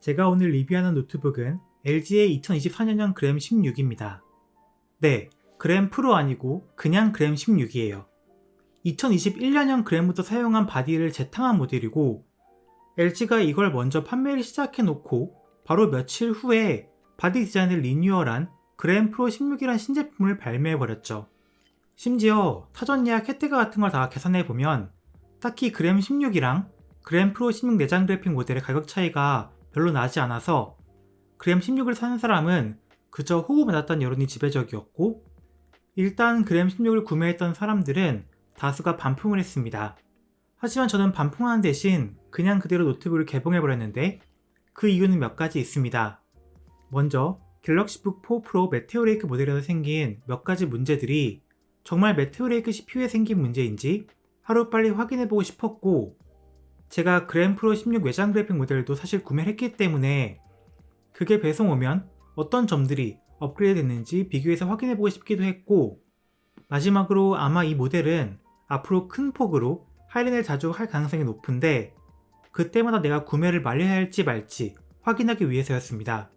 제가 오늘 리뷰하는 노트북은 LG의 2024년형 그램 16입니다. 네, 그램 프로 아니고 그냥 그램 16이에요. 2021년형 그램부터 사용한 바디를 재탕한 모델이고 LG가 이걸 먼저 판매를 시작해 놓고 바로 며칠 후에 바디 디자인을 리뉴얼한 그램 프로 16이란 신제품을 발매해 버렸죠. 심지어 타전 예약 혜택 같은 걸 다 계산해 보면 딱히 그램 16이랑 그램 프로 16 내장 그래픽 모델의 가격 차이가 별로 나지 않아서 그램 16을 사는 사람은 그저 호구받았던 여론이 지배적이었고 일단 그램 16을 구매했던 사람들은 다수가 반품을 했습니다. 하지만 저는 반품하는 대신 그냥 그대로 노트북을 개봉해버렸는데 그 이유는 몇 가지 있습니다. 먼저 갤럭시북 4 프로 메테오레이크 모델에서 생긴 몇 가지 문제들이 정말 메테오레이크 CPU에 생긴 문제인지 하루빨리 확인해보고 싶었고 제가 그램 프로 16 외장 그래픽 모델도 사실 구매를 했기 때문에 그게 배송 오면 어떤 점들이 업그레이드 됐는지 비교해서 확인해보고 싶기도 했고 마지막으로 아마 이 모델은 앞으로 큰 폭으로 할인을 자주 할 가능성이 높은데 그때마다 내가 구매를 말려야 할지 말지 확인하기 위해서였습니다.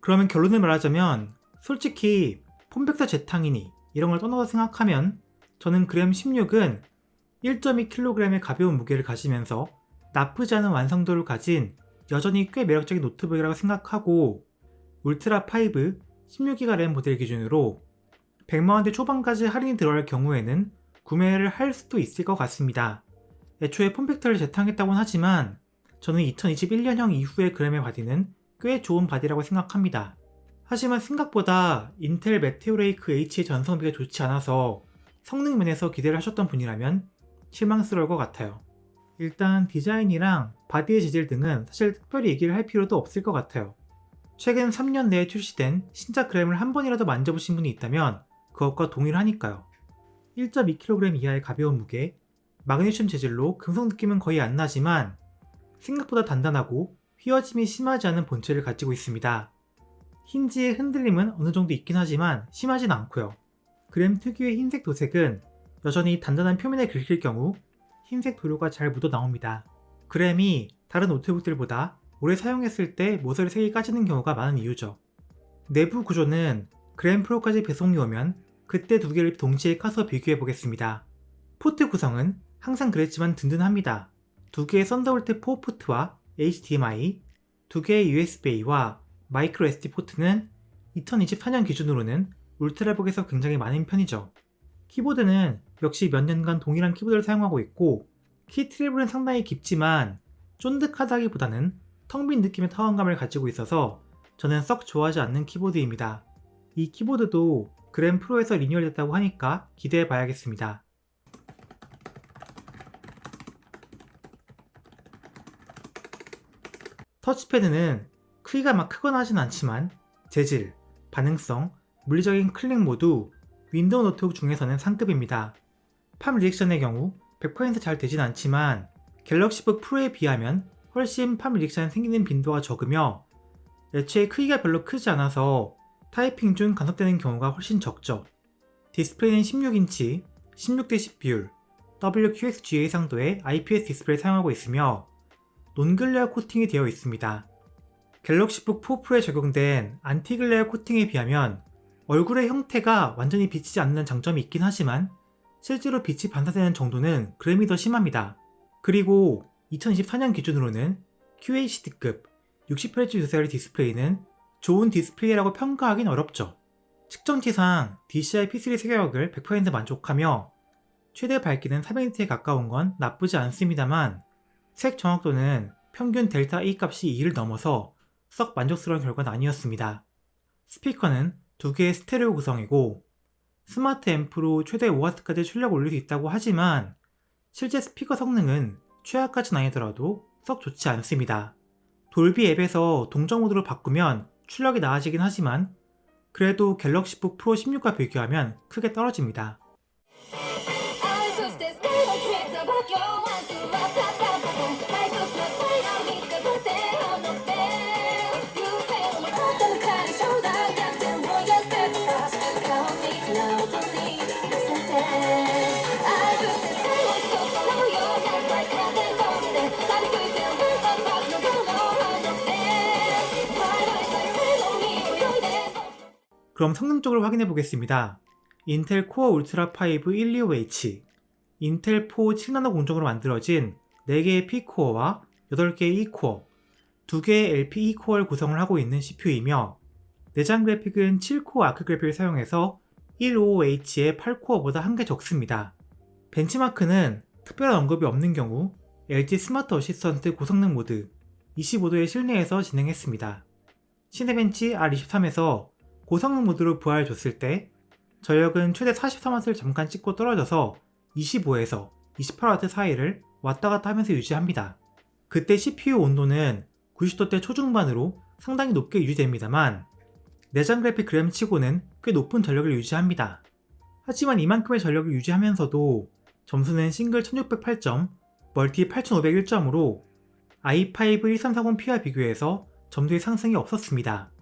그러면 결론을 말하자면 솔직히 폼팩터 재탕이니 이런 걸 떠나서 생각하면 저는 그램 16은 1.2kg의 가벼운 무게를 가지면서 나쁘지 않은 완성도를 가진 여전히 꽤 매력적인 노트북이라고 생각하고 울트라 5 16기가 램 모델 기준으로 100만원대 초반까지 할인이 들어갈 경우에는 구매를 할 수도 있을 것 같습니다. 애초에 폼팩터를 재탕했다곤 하지만 저는 2021년형 이후의 그램의 바디는 꽤 좋은 바디라고 생각합니다. 하지만 생각보다 인텔 메테오레이크 H의 전성비가 좋지 않아서 성능 면에서 기대를 하셨던 분이라면 실망스러울 것 같아요. 일단 디자인이랑 바디의 재질 등은 사실 특별히 얘기를 할 필요도 없을 것 같아요. 최근 3년 내에 출시된 신작 그램을 한 번이라도 만져보신 분이 있다면 그것과 동일하니까요. 1.2kg 이하의 가벼운 무게, 마그네슘 재질로 금속 느낌은 거의 안 나지만 생각보다 단단하고 휘어짐이 심하지 않은 본체를 가지고 있습니다. 힌지의 흔들림은 어느 정도 있긴 하지만 심하진 않고요. 그램 특유의 흰색 도색은 여전히 단단한 표면에 긁힐 경우 흰색 도료가 잘 묻어 나옵니다. 그램이 다른 노트북들보다 오래 사용했을 때 모서리 색이 까지는 경우가 많은 이유죠. 내부 구조는 그램 프로까지 배송이 오면 그때 두 개를 동시에 까서 비교해 보겠습니다. 포트 구성은 항상 그랬지만 든든합니다. 두 개의 썬더볼트 4 포트와 HDMI, 두 개의 USB-A와 마이크로 SD 포트는 2024년 기준으로는 울트라북에서 굉장히 많은 편이죠. 키보드는 역시 몇 년간 동일한 키보드를 사용하고 있고 키 트래블은 상당히 깊지만 쫀득하다기보다는 텅 빈 느낌의 타원감을 가지고 있어서 저는 썩 좋아하지 않는 키보드입니다. 이 키보드도 그램 프로에서 리뉴얼됐다고 하니까 기대해 봐야겠습니다. 터치패드는 크기가 막 크거나 하진 않지만 재질, 반응성, 물리적인 클릭 모두 윈도우 노트북 중에서는 상급입니다. 팜 리액션의 경우 100%잘 되진 않지만 갤럭시북 프로에 비하면 훨씬 팜 리액션 생기는 빈도가 적으며 애초에 크기가 별로 크지 않아서 타이핑 중 간섭되는 경우가 훨씬 적죠. 디스플레이는 16인치, 16대 10 비율, WQXGA 상도의 IPS 디스플레이를 사용하고 있으며 논글레어 코팅이 되어 있습니다. 갤럭시북 4 프로에 적용된 안티글레어 코팅에 비하면 얼굴의 형태가 완전히 비치지 않는 장점이 있긴 하지만 실제로 빛이 반사되는 정도는 그램이 더 심합니다. 그리고 2024년 기준으로는 QHD급 60Hz 유사율 디스플레이는 좋은 디스플레이라고 평가하긴 어렵죠. 측정치상 DCI P3 세계역을 100% 만족하며 최대 밝기는 400니트에 가까운 건 나쁘지 않습니다만 색 정확도는 평균 델타 A 값이 2를 넘어서 썩 만족스러운 결과는 아니었습니다. 스피커는 두 개의 스테레오 구성이고 스마트 앰프로 최대 5W까지 출력 올릴 수 있다고 하지만 실제 스피커 성능은 최하까지는 아니더라도 썩 좋지 않습니다. 돌비 앱에서 동적 모드로 바꾸면 출력이 나아지긴 하지만 그래도 갤럭시북 프로 16과 비교하면 크게 떨어집니다. 그럼 성능 쪽을 확인해 보겠습니다. 인텔 코어 울트라 5 125H, 인텔 4 7나노 공정으로 만들어진 4개의 P코어와 8개의 E코어, 2개의 LP E코어를 구성을 하고 있는 CPU이며 내장 그래픽은 7코어 아크 그래픽을 사용해서 155H의 8코어보다 한 개 적습니다. 벤치마크는 특별한 언급이 없는 경우 LG 스마트 어시스턴트 고성능 모드 25도의 실내에서 진행했습니다. 시네벤치 R23에서 고성능 모드로 부하를 줬을 때 전력은 최대 43W를 잠깐 찍고 떨어져서 25에서 28W 사이를 왔다 갔다 하면서 유지합니다. 그때 CPU 온도는 90도대 초중반으로 상당히 높게 유지됩니다만 내장 그래픽 그램 치고는 꽤 높은 전력을 유지합니다. 하지만 이만큼의 전력을 유지하면서도 점수는 싱글 1608점, 멀티 8501점으로 i5 1340P와 비교해서 점수의 상승이 없었습니다.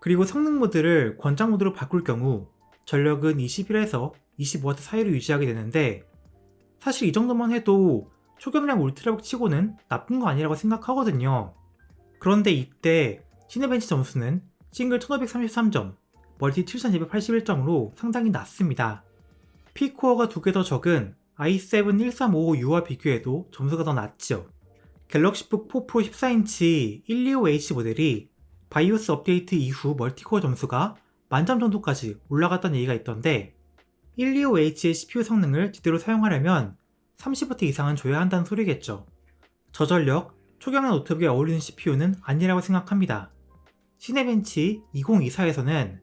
그리고 성능 모드를 권장 모드로 바꿀 경우 전력은 21에서 25W 사이로 유지하게 되는데 사실 이 정도만 해도 초경량 울트라북 치고는 나쁜 거 아니라고 생각하거든요. 그런데 이때 시네벤치 점수는 싱글 1533점, 멀티 7281점으로 상당히 낮습니다. P코어가 두 개 더 적은 i7 1355U와 비교해도 점수가 더 낮죠. 갤럭시북 4 프로 14인치 125H 모델이 바이오스 업데이트 이후 멀티코어 점수가 만점 정도까지 올라갔다는 얘기가 있던데 125H의 CPU 성능을 제대로 사용하려면 30W 이상은 줘야 한다는 소리겠죠. 저전력, 초경량 노트북에 어울리는 CPU는 아니라고 생각합니다. 시네벤치 2024에서는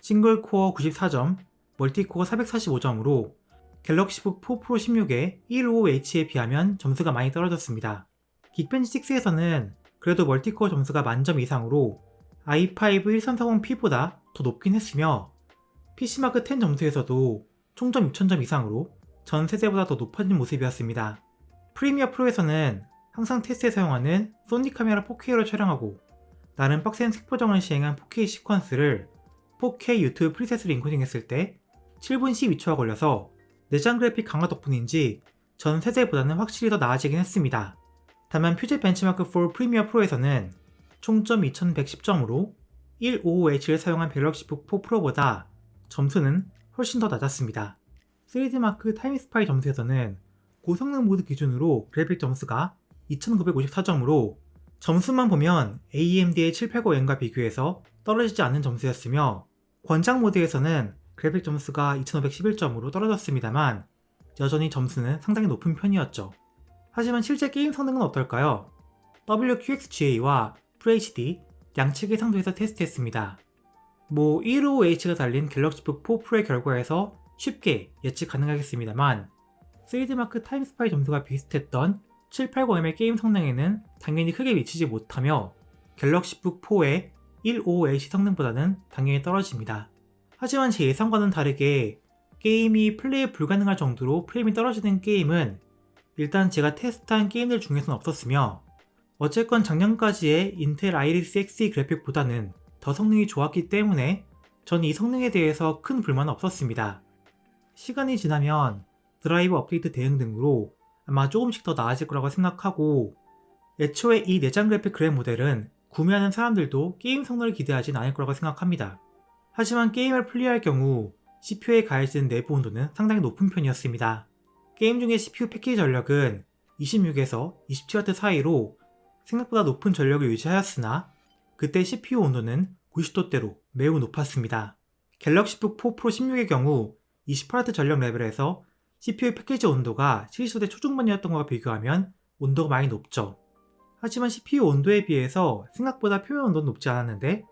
싱글코어 94점, 멀티코어 445점으로 갤럭시북 4 프로 16의 155H에 비하면 점수가 많이 떨어졌습니다. 긱벤치 6에서는 그래도 멀티코어 점수가 만점 이상으로 i5 1340P보다 더 높긴 했으며 PC마크 10 점수에서도 총점 6000점 이상으로 전 세대보다 더 높아진 모습이었습니다. 프리미어 프로에서는 항상 테스트에 사용하는 소니 카메라 4K로 촬영하고 나름 빡센 색보정을 시행한 4K 시퀀스를 4K 유튜브 프리셋으로 인코딩했을 때 7분 12초가 걸려서 내장 그래픽 강화 덕분인지 전 세대보다는 확실히 더 나아지긴 했습니다. 다만 퓨즈 벤치마크 4 프리미어 프로에서는 총점 2110점으로 155H를 사용한 갤럭시 북 4 프로보다 점수는 훨씬 더 낮았습니다. 3D 마크 타임스파이 점수에서는 고성능 모드 기준으로 그래픽 점수가 2954점으로 점수만 보면 AMD의 780N과 비교해서 떨어지지 않는 점수였으며 권장 모드에서는 그래픽 점수가 2511점으로 떨어졌습니다만 여전히 점수는 상당히 높은 편이었죠. 하지만 실제 게임 성능은 어떨까요? WQXGA와 FHD 양측의 상도에서 테스트했습니다. 뭐 155H가 달린 갤럭시북 4 프로의 결과에서 쉽게 예측 가능하겠습니다만 3D마크 타임스파이 점수가 비슷했던 780M의 게임 성능에는 당연히 크게 미치지 못하며 갤럭시북 4의 155H 성능보다는 당연히 떨어집니다. 하지만 제 예상과는 다르게 게임이 플레이 불가능할 정도로 프레임이 떨어지는 게임은 일단 제가 테스트한 게임들 중에서는 없었으며 어쨌건 작년까지의 인텔 아이리스 Xe 그래픽보다는 더 성능이 좋았기 때문에 전 이 성능에 대해서 큰 불만은 없었습니다. 시간이 지나면 드라이브 업데이트 대응 등으로 아마 조금씩 더 나아질 거라고 생각하고 애초에 이 내장 그래픽 그램 모델은 구매하는 사람들도 게임 성능을 기대하진 않을 거라고 생각합니다. 하지만 게임을 플레이할 경우 CPU에 가해지는 내부 온도는 상당히 높은 편이었습니다. 게임 중에 CPU 패키지 전력은 26에서 27W 사이로 생각보다 높은 전력을 유지하였으나 그때 CPU 온도는 90도대로 매우 높았습니다. 갤럭시북 4 프로 16의 경우 28W 전력 레벨에서 CPU 패키지 온도가 70도대 초중반이었던 것과 비교하면 온도가 많이 높죠. 하지만 CPU 온도에 비해서 생각보다 표면 온도는 높지 않았는데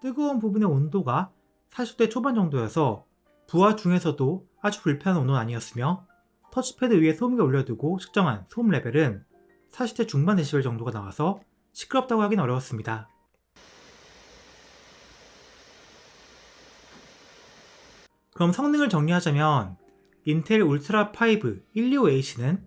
뜨거운 부분의 온도가 40대 초반 정도여서 부하 중에서도 아주 불편한 온도는 아니었으며 터치패드 위에 소음기 올려두고 측정한 소음 레벨은 40대 중반 데시벨 정도가 나와서 시끄럽다고 하긴 어려웠습니다. 그럼 성능을 정리하자면 인텔 울트라 5 125H는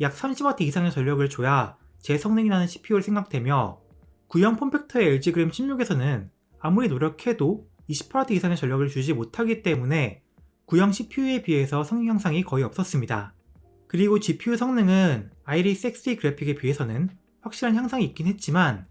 약 30W 이상의 전력을 줘야 제 성능이 나는 CPU를 생각되며 구형 폼팩터의 LG 그램 16에서는 아무리 노력해도 28W 이상의 전력을 주지 못하기 때문에 구형 CPU에 비해서 성능 향상이 거의 없었습니다. 그리고 GPU 성능은 아이리스 Xe 그래픽에 비해서는 확실한 향상이 있긴 했지만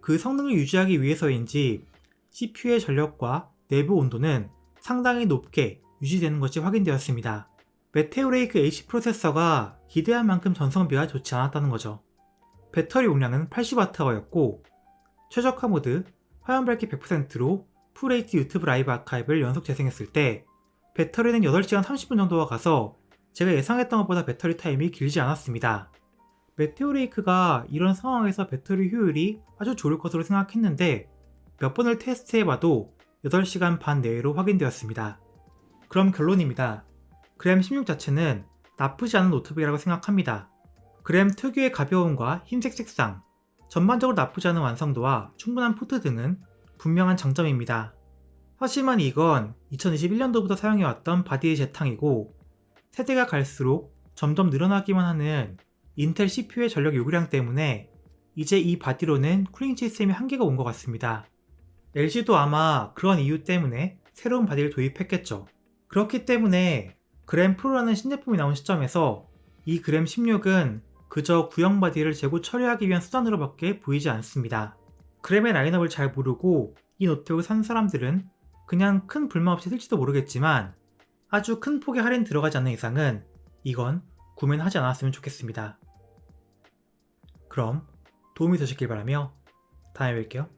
그 성능을 유지하기 위해서인지 CPU의 전력과 내부 온도는 상당히 높게 유지되는 것이 확인되었습니다. 메테오레이크 AC 프로세서가 기대한 만큼 전성비가 좋지 않았다는 거죠. 배터리 용량은 80W였고 최적화 모드 화면 밝기 100%로 풀 HD 유튜브 라이브 아카이브를 연속 재생했을 때 배터리는 8시간 30분 정도가 가서 제가 예상했던 것보다 배터리 타임이 길지 않았습니다. 메테오레이크가 이런 상황에서 배터리 효율이 아주 좋을 것으로 생각했는데 몇 번을 테스트해봐도 8시간 반 내외로 확인되었습니다. 그럼 결론입니다. 그램 16 자체는 나쁘지 않은 노트북이라고 생각합니다. 그램 특유의 가벼움과 흰색 색상, 전반적으로 나쁘지 않은 완성도와 충분한 포트 등은 분명한 장점입니다. 하지만 이건 2021년도부터 사용해왔던 바디의 재탕이고 세대가 갈수록 점점 늘어나기만 하는 인텔 CPU의 전력 요구량 때문에 이제 이 바디로는 쿨링 시스템이 한계가 온 것 같습니다. LG도 아마 그런 이유 때문에 새로운 바디를 도입했겠죠. 그렇기 때문에 그램 프로라는 신제품이 나온 시점에서 이 그램 16은 그저 구형 바디를 재고 처리하기 위한 수단으로밖에 보이지 않습니다. 그램의 라인업을 잘 모르고 이 노트북을 산 사람들은 그냥 큰 불만 없이 쓸지도 모르겠지만 아주 큰 폭의 할인 들어가지 않는 이상은 이건 구매는 하지 않았으면 좋겠습니다. 그럼 도움이 되셨길 바라며 다음에 뵐게요.